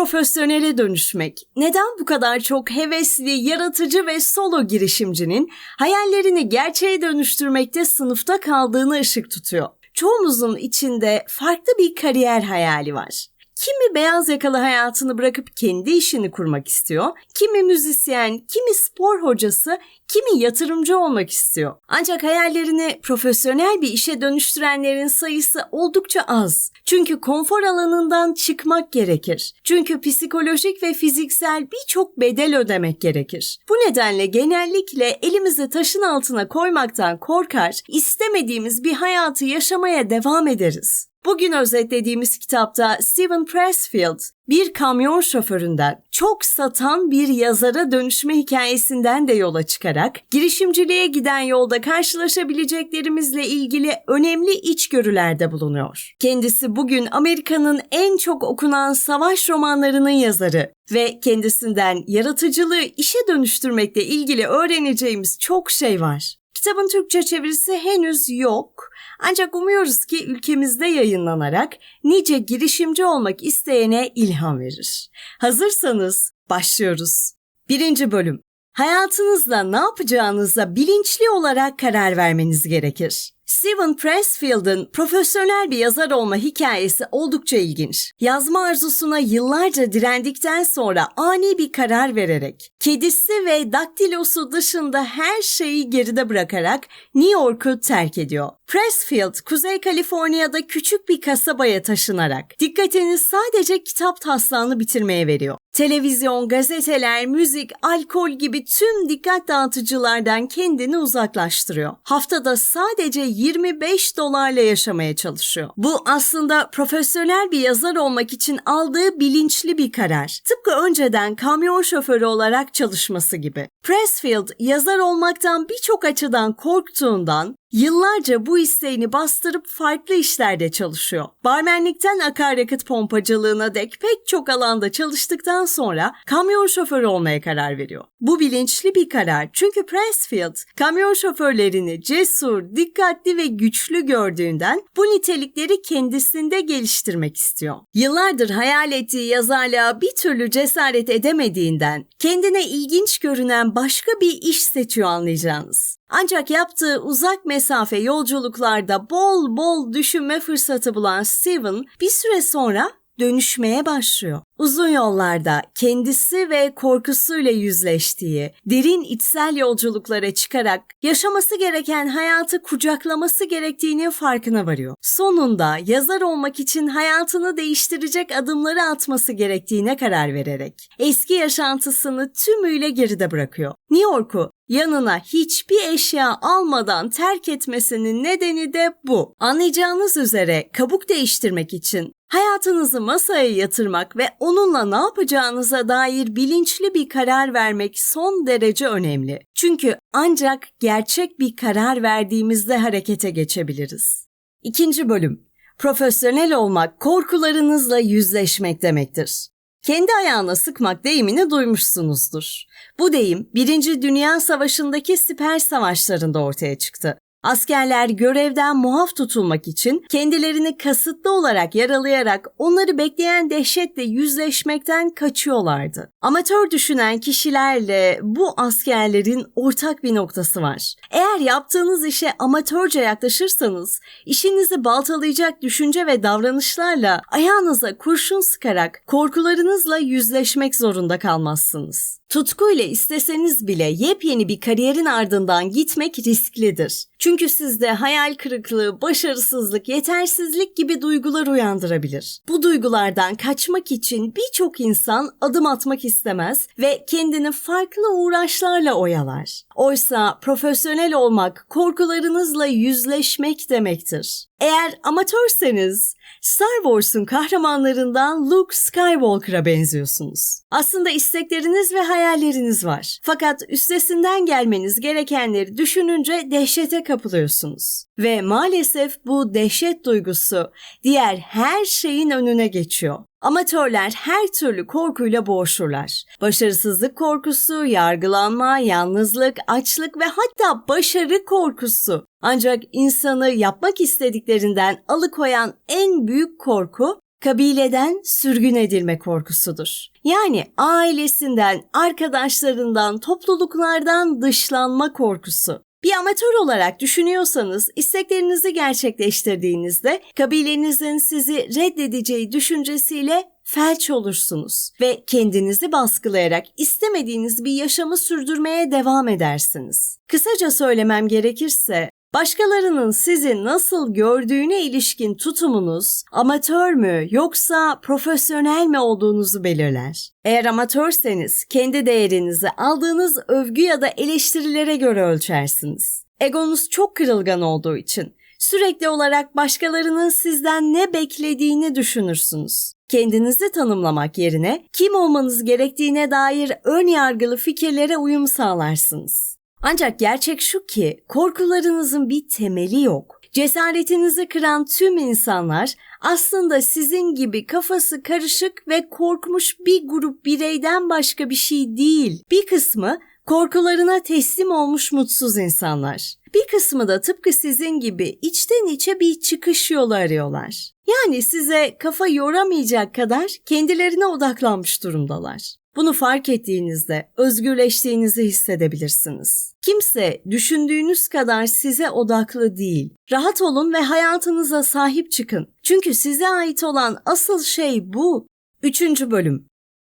profesyonele dönüşmek neden bu kadar çok hevesli, yaratıcı ve solo girişimcinin hayallerini gerçeğe dönüştürmekte sınıfta kaldığını ışık tutuyor? Çoğumuzun içinde farklı bir kariyer hayali var. Kimi beyaz yakalı hayatını bırakıp kendi işini kurmak istiyor, kimi müzisyen, kimi spor hocası, kimi yatırımcı olmak istiyor. Ancak hayallerini profesyonel bir işe dönüştürenlerin sayısı oldukça az. Çünkü konfor alanından çıkmak gerekir. Çünkü psikolojik ve fiziksel birçok bedel ödemek gerekir. Bu nedenle genellikle elimizi taşın altına koymaktan korkar, istemediğimiz bir hayatı yaşamaya devam ederiz. Bugün özetlediğimiz kitapta Steven Pressfield bir kamyon şoföründen çok satan bir yazara dönüşme hikayesinden de yola çıkarak girişimciliğe giden yolda karşılaşabileceklerimizle ilgili önemli içgörülerde bulunuyor. Kendisi bugün Amerika'nın en çok okunan savaş romanlarının yazarı ve kendisinden yaratıcılığı işe dönüştürmekle ilgili öğreneceğimiz çok şey var. Kitabın Türkçe çevirisi henüz yok ancak umuyoruz ki ülkemizde yayınlanarak nice girişimci olmak isteyene ilham verir. Hazırsanız başlıyoruz. Birinci bölüm. Hayatınızda ne yapacağınıza bilinçli olarak karar vermeniz gerekir. Steven Pressfield'ın profesyonel bir yazar olma hikayesi oldukça ilginç. Yazma arzusuna yıllarca direndikten sonra ani bir karar vererek, kedisi ve daktilosu dışında her şeyi geride bırakarak New York'u terk ediyor. Pressfield, Kuzey Kaliforniya'da küçük bir kasabaya taşınarak dikkatini sadece kitap taslağını bitirmeye veriyor. Televizyon, gazeteler, müzik, alkol gibi tüm dikkat dağıtıcılardan kendini uzaklaştırıyor. Haftada sadece 25 dolarla yaşamaya çalışıyor. Bu aslında profesyonel bir yazar olmak için aldığı bilinçli bir karar. Tıpkı önceden kamyon şoförü olarak çalışması gibi. Pressfield yazar olmaktan birçok açıdan korktuğundan Yıllarca bu isteğini bastırıp farklı işlerde çalışıyor. Barmenlikten akaryakıt pompacılığına dek pek çok alanda çalıştıktan sonra kamyon şoförü olmaya karar veriyor. Bu bilinçli bir karar çünkü Pressfield kamyon şoförlerini cesur, dikkatli ve güçlü gördüğünden bu nitelikleri kendisinde geliştirmek istiyor. Yıllardır hayal ettiği yazarlığa bir türlü cesaret edemediğinden kendine ilginç görünen başka bir iş seçiyor anlayacağınız. Ancak yaptığı uzak mesafe yolculuklarda bol bol düşünme fırsatı bulan Steven bir süre sonra dönüşmeye başlıyor. Uzun yollarda kendisi ve korkusuyla yüzleştiği, derin içsel yolculuklara çıkarak yaşaması gereken hayatı kucaklaması gerektiğinin farkına varıyor. Sonunda yazar olmak için hayatını değiştirecek adımları atması gerektiğine karar vererek eski yaşantısını tümüyle geride bırakıyor. New York'u yanına hiçbir eşya almadan terk etmesinin nedeni de bu. Anlayacağınız üzere kabuk değiştirmek için hayatınızı masaya yatırmak ve onunla ne yapacağınıza dair bilinçli bir karar vermek son derece önemli. Çünkü ancak gerçek bir karar verdiğimizde harekete geçebiliriz. İkinci bölüm. Profesyonel olmak korkularınızla yüzleşmek demektir. Kendi ayağına sıkmak deyimini duymuşsunuzdur. Bu deyim Birinci Dünya Savaşı'ndaki siper savaşlarında ortaya çıktı. Askerler görevden muaf tutulmak için kendilerini kasıtlı olarak yaralayarak onları bekleyen dehşetle yüzleşmekten kaçıyorlardı. Amatör düşünen kişilerle bu askerlerin ortak bir noktası var. Eğer yaptığınız işe amatörce yaklaşırsanız işinizi baltalayacak düşünce ve davranışlarla ayağınıza kurşun sıkarak korkularınızla yüzleşmek zorunda kalmazsınız. Tutkuyla isteseniz bile yepyeni bir kariyerin ardından gitmek risklidir. Çünkü sizde hayal kırıklığı, başarısızlık, yetersizlik gibi duygular uyandırabilir. Bu duygulardan kaçmak için birçok insan adım atmak istemez ve kendini farklı uğraşlarla oyalar. Oysa profesyonel olmak korkularınızla yüzleşmek demektir. Eğer amatörseniz Star Wars'un kahramanlarından Luke Skywalker'a benziyorsunuz. Aslında istekleriniz ve hayalleriniz var. Fakat üstesinden gelmeniz gerekenleri düşününce dehşete kapılıyorsunuz. Ve maalesef bu dehşet duygusu diğer her şeyin önüne geçiyor. Amatörler her türlü korkuyla boğuşurlar. Başarısızlık korkusu, yargılanma, yalnızlık, açlık ve hatta başarı korkusu. Ancak insanı yapmak istediklerinden alıkoyan en büyük korku kabileden sürgün edilme korkusudur. Yani ailesinden, arkadaşlarından, topluluklardan dışlanma korkusu. Bir amatör olarak düşünüyorsanız isteklerinizi gerçekleştirdiğinizde kabilenizin sizi reddedeceği düşüncesiyle felç olursunuz ve kendinizi baskılayarak istemediğiniz bir yaşamı sürdürmeye devam edersiniz. Kısaca söylemem gerekirse Başkalarının sizi nasıl gördüğüne ilişkin tutumunuz amatör mü yoksa profesyonel mi olduğunuzu belirler. Eğer amatörseniz kendi değerinizi aldığınız övgü ya da eleştirilere göre ölçersiniz. Egonuz çok kırılgan olduğu için sürekli olarak başkalarının sizden ne beklediğini düşünürsünüz. Kendinizi tanımlamak yerine kim olmanız gerektiğine dair ön yargılı fikirlere uyum sağlarsınız. Ancak gerçek şu ki korkularınızın bir temeli yok. Cesaretinizi kıran tüm insanlar aslında sizin gibi kafası karışık ve korkmuş bir grup bireyden başka bir şey değil. Bir kısmı korkularına teslim olmuş mutsuz insanlar. Bir kısmı da tıpkı sizin gibi içten içe bir çıkış yolu arıyorlar. Yani size kafa yoramayacak kadar kendilerine odaklanmış durumdalar. Bunu fark ettiğinizde özgürleştiğinizi hissedebilirsiniz. Kimse düşündüğünüz kadar size odaklı değil. Rahat olun ve hayatınıza sahip çıkın. Çünkü size ait olan asıl şey bu. Üçüncü bölüm.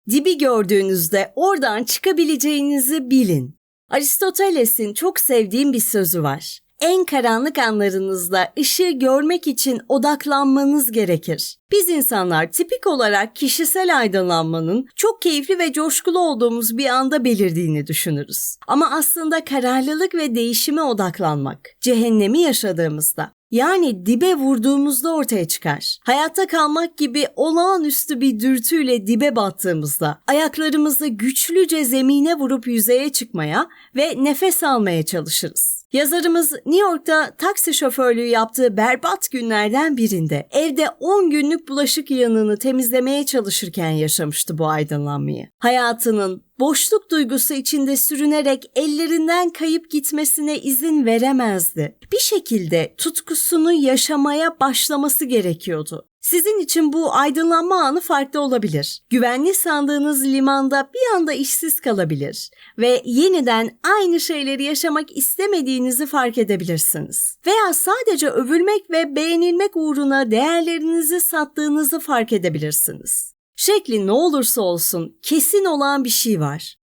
Dibi gördüğünüzde oradan çıkabileceğinizi bilin. Aristoteles'in çok sevdiğim bir sözü var en karanlık anlarınızda ışığı görmek için odaklanmanız gerekir. Biz insanlar tipik olarak kişisel aydınlanmanın çok keyifli ve coşkulu olduğumuz bir anda belirdiğini düşünürüz. Ama aslında kararlılık ve değişime odaklanmak, cehennemi yaşadığımızda yani dibe vurduğumuzda ortaya çıkar. Hayatta kalmak gibi olağanüstü bir dürtüyle dibe battığımızda ayaklarımızı güçlüce zemine vurup yüzeye çıkmaya ve nefes almaya çalışırız. Yazarımız New York'ta taksi şoförlüğü yaptığı berbat günlerden birinde evde 10 günlük bulaşık yığınını temizlemeye çalışırken yaşamıştı bu aydınlanmayı. Hayatının boşluk duygusu içinde sürünerek ellerinden kayıp gitmesine izin veremezdi. Bir şekilde tutkusunu yaşamaya başlaması gerekiyordu. Sizin için bu aydınlanma anı farklı olabilir. Güvenli sandığınız limanda bir anda işsiz kalabilir ve yeniden aynı şeyleri yaşamak istemediğinizi fark edebilirsiniz. Veya sadece övülmek ve beğenilmek uğruna değerlerinizi sattığınızı fark edebilirsiniz. Şekli ne olursa olsun kesin olan bir şey var.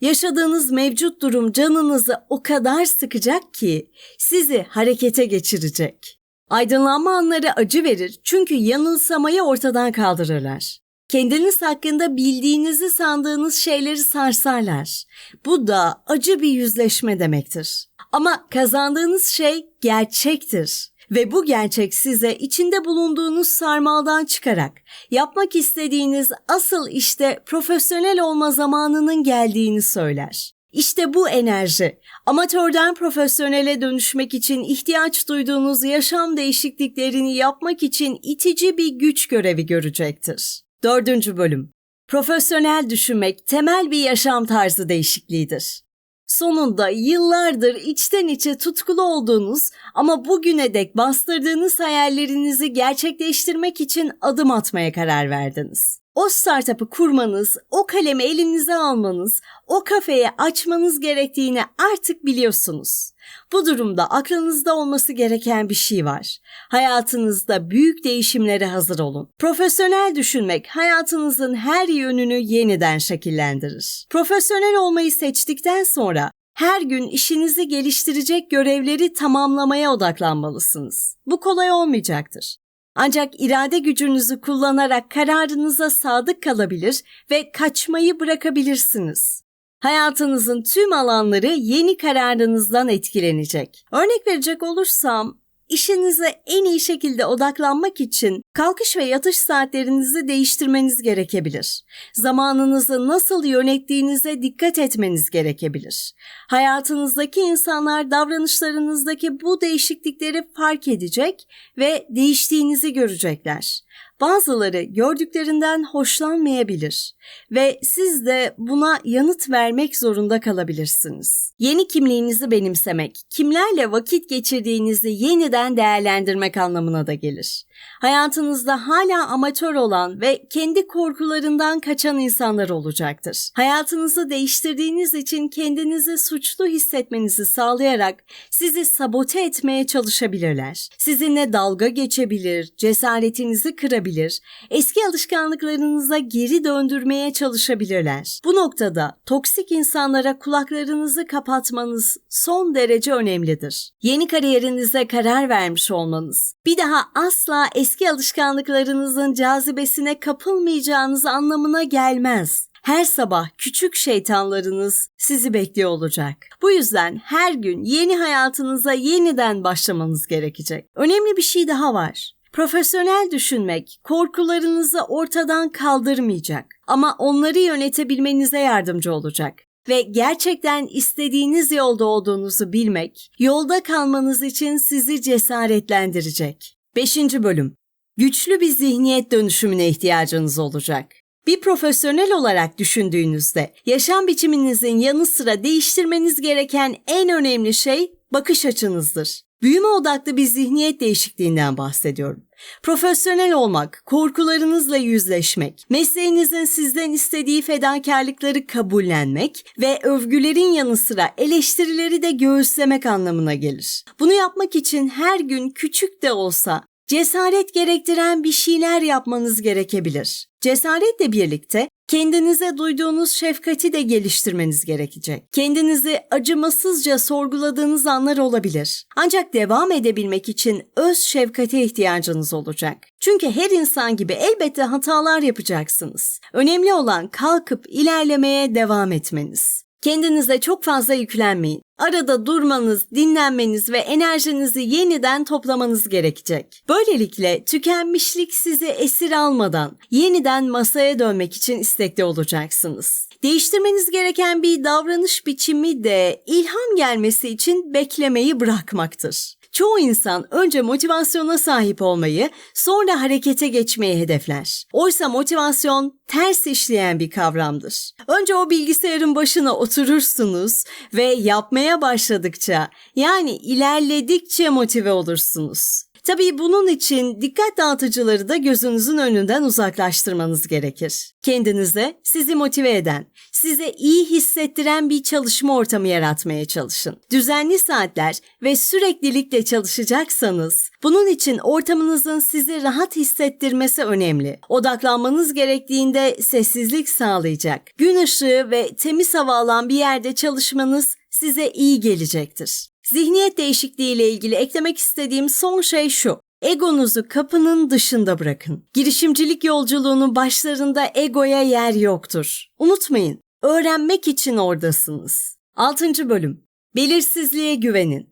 Yaşadığınız mevcut durum canınızı o kadar sıkacak ki sizi harekete geçirecek. Aydınlanma anları acı verir çünkü yanılsamayı ortadan kaldırırlar. Kendiniz hakkında bildiğinizi sandığınız şeyleri sarsarlar. Bu da acı bir yüzleşme demektir. Ama kazandığınız şey gerçektir. Ve bu gerçek size içinde bulunduğunuz sarmaldan çıkarak yapmak istediğiniz asıl işte profesyonel olma zamanının geldiğini söyler. İşte bu enerji amatörden profesyonele dönüşmek için ihtiyaç duyduğunuz yaşam değişikliklerini yapmak için itici bir güç görevi görecektir. Dördüncü bölüm. Profesyonel düşünmek temel bir yaşam tarzı değişikliğidir. Sonunda yıllardır içten içe tutkulu olduğunuz ama bugüne dek bastırdığınız hayallerinizi gerçekleştirmek için adım atmaya karar verdiniz. O startup'ı kurmanız, o kalemi elinize almanız, o kafeyi açmanız gerektiğini artık biliyorsunuz. Bu durumda aklınızda olması gereken bir şey var. Hayatınızda büyük değişimlere hazır olun. Profesyonel düşünmek hayatınızın her yönünü yeniden şekillendirir. Profesyonel olmayı seçtikten sonra her gün işinizi geliştirecek görevleri tamamlamaya odaklanmalısınız. Bu kolay olmayacaktır. Ancak irade gücünüzü kullanarak kararınıza sadık kalabilir ve kaçmayı bırakabilirsiniz. Hayatınızın tüm alanları yeni kararınızdan etkilenecek. Örnek verecek olursam İşinize en iyi şekilde odaklanmak için kalkış ve yatış saatlerinizi değiştirmeniz gerekebilir. Zamanınızı nasıl yönettiğinize dikkat etmeniz gerekebilir. Hayatınızdaki insanlar davranışlarınızdaki bu değişiklikleri fark edecek ve değiştiğinizi görecekler. Bazıları gördüklerinden hoşlanmayabilir ve siz de buna yanıt vermek zorunda kalabilirsiniz. Yeni kimliğinizi benimsemek, kimlerle vakit geçirdiğinizi yeniden değerlendirmek anlamına da gelir. Hayatınızda hala amatör olan ve kendi korkularından kaçan insanlar olacaktır. Hayatınızı değiştirdiğiniz için kendinizi suçlu hissetmenizi sağlayarak sizi sabote etmeye çalışabilirler. Sizinle dalga geçebilir, cesaretinizi kırabilir, eski alışkanlıklarınıza geri döndürmeye çalışabilirler. Bu noktada toksik insanlara kulaklarınızı kapatmanız son derece önemlidir. Yeni kariyerinize karar vermiş olmanız, bir daha asla eski alışkanlıklarınızın cazibesine kapılmayacağınız anlamına gelmez. Her sabah küçük şeytanlarınız sizi bekliyor olacak. Bu yüzden her gün yeni hayatınıza yeniden başlamanız gerekecek. Önemli bir şey daha var. Profesyonel düşünmek korkularınızı ortadan kaldırmayacak ama onları yönetebilmenize yardımcı olacak ve gerçekten istediğiniz yolda olduğunuzu bilmek, yolda kalmanız için sizi cesaretlendirecek. 5. bölüm. Güçlü bir zihniyet dönüşümüne ihtiyacınız olacak. Bir profesyonel olarak düşündüğünüzde yaşam biçiminizin yanı sıra değiştirmeniz gereken en önemli şey bakış açınızdır. Büyüme odaklı bir zihniyet değişikliğinden bahsediyorum. Profesyonel olmak, korkularınızla yüzleşmek, mesleğinizin sizden istediği fedakarlıkları kabullenmek ve övgülerin yanı sıra eleştirileri de göğüslemek anlamına gelir. Bunu yapmak için her gün küçük de olsa cesaret gerektiren bir şeyler yapmanız gerekebilir. Cesaretle birlikte kendinize duyduğunuz şefkati de geliştirmeniz gerekecek. Kendinizi acımasızca sorguladığınız anlar olabilir. Ancak devam edebilmek için öz şefkate ihtiyacınız olacak. Çünkü her insan gibi elbette hatalar yapacaksınız. Önemli olan kalkıp ilerlemeye devam etmeniz. Kendinize çok fazla yüklenmeyin. Arada durmanız, dinlenmeniz ve enerjinizi yeniden toplamanız gerekecek. Böylelikle tükenmişlik sizi esir almadan yeniden masaya dönmek için istekli olacaksınız. Değiştirmeniz gereken bir davranış biçimi de ilham gelmesi için beklemeyi bırakmaktır. Çoğu insan önce motivasyona sahip olmayı, sonra harekete geçmeyi hedefler. Oysa motivasyon ters işleyen bir kavramdır. Önce o bilgisayarın başına oturursunuz ve yapmaya başladıkça, yani ilerledikçe motive olursunuz. Tabii bunun için dikkat dağıtıcıları da gözünüzün önünden uzaklaştırmanız gerekir. Kendinize sizi motive eden, size iyi hissettiren bir çalışma ortamı yaratmaya çalışın. Düzenli saatler ve süreklilikle çalışacaksanız, bunun için ortamınızın sizi rahat hissettirmesi önemli. Odaklanmanız gerektiğinde sessizlik sağlayacak. Gün ışığı ve temiz hava alan bir yerde çalışmanız size iyi gelecektir. Zihniyet değişikliği ile ilgili eklemek istediğim son şey şu. Egonuzu kapının dışında bırakın. Girişimcilik yolculuğunun başlarında egoya yer yoktur. Unutmayın, öğrenmek için oradasınız. 6. bölüm. Belirsizliğe güvenin.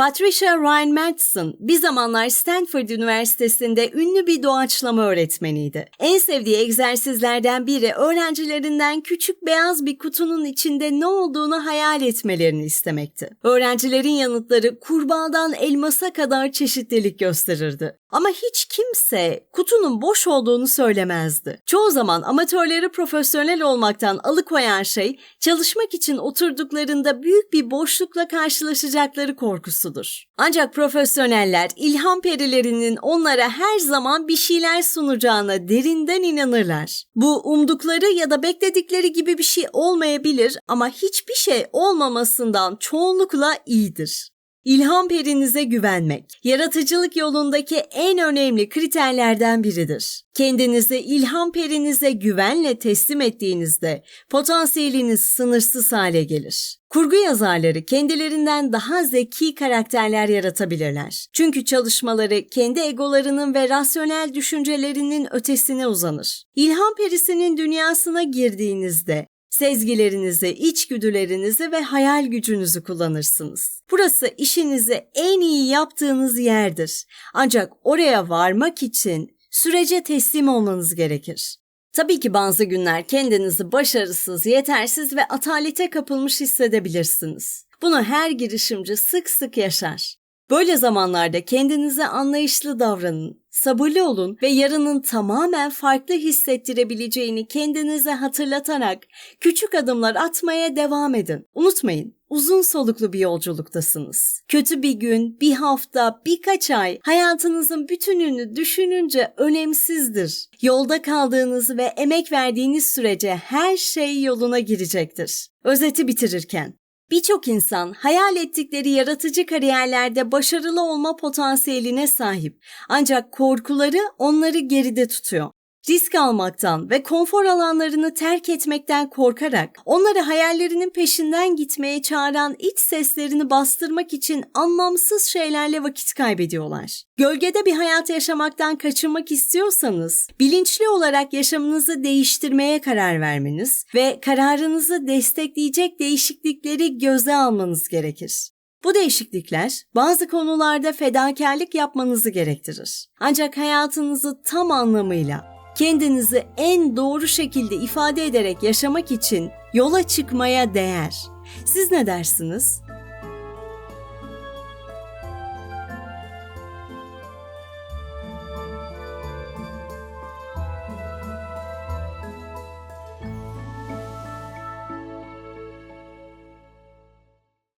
Patricia Ryan Madsen bir zamanlar Stanford Üniversitesi'nde ünlü bir doğaçlama öğretmeniydi. En sevdiği egzersizlerden biri öğrencilerinden küçük beyaz bir kutunun içinde ne olduğunu hayal etmelerini istemekti. Öğrencilerin yanıtları kurbağadan elmasa kadar çeşitlilik gösterirdi. Ama hiç kimse kutunun boş olduğunu söylemezdi. Çoğu zaman amatörleri profesyonel olmaktan alıkoyan şey çalışmak için oturduklarında büyük bir boşlukla karşılaşacakları korkusudur. Ancak profesyoneller ilham perilerinin onlara her zaman bir şeyler sunacağına derinden inanırlar. Bu umdukları ya da bekledikleri gibi bir şey olmayabilir ama hiçbir şey olmamasından çoğunlukla iyidir. İlham perinize güvenmek, yaratıcılık yolundaki en önemli kriterlerden biridir. Kendinizi ilham perinize güvenle teslim ettiğinizde potansiyeliniz sınırsız hale gelir. Kurgu yazarları kendilerinden daha zeki karakterler yaratabilirler. Çünkü çalışmaları kendi egolarının ve rasyonel düşüncelerinin ötesine uzanır. İlham perisinin dünyasına girdiğinizde Sezgilerinizi, içgüdülerinizi ve hayal gücünüzü kullanırsınız. Burası işinizi en iyi yaptığınız yerdir. Ancak oraya varmak için sürece teslim olmanız gerekir. Tabii ki bazı günler kendinizi başarısız, yetersiz ve atalete kapılmış hissedebilirsiniz. Bunu her girişimci sık sık yaşar. Böyle zamanlarda kendinize anlayışlı davranın, sabırlı olun ve yarının tamamen farklı hissettirebileceğini kendinize hatırlatarak küçük adımlar atmaya devam edin. Unutmayın, uzun soluklu bir yolculuktasınız. Kötü bir gün, bir hafta, birkaç ay hayatınızın bütününü düşününce önemsizdir. Yolda kaldığınız ve emek verdiğiniz sürece her şey yoluna girecektir. Özeti bitirirken Birçok insan hayal ettikleri yaratıcı kariyerlerde başarılı olma potansiyeline sahip. Ancak korkuları onları geride tutuyor. Risk almaktan ve konfor alanlarını terk etmekten korkarak onları hayallerinin peşinden gitmeye çağıran iç seslerini bastırmak için anlamsız şeylerle vakit kaybediyorlar. Gölgede bir hayat yaşamaktan kaçınmak istiyorsanız, bilinçli olarak yaşamınızı değiştirmeye karar vermeniz ve kararınızı destekleyecek değişiklikleri göze almanız gerekir. Bu değişiklikler bazı konularda fedakarlık yapmanızı gerektirir. Ancak hayatınızı tam anlamıyla kendinizi en doğru şekilde ifade ederek yaşamak için yola çıkmaya değer. Siz ne dersiniz?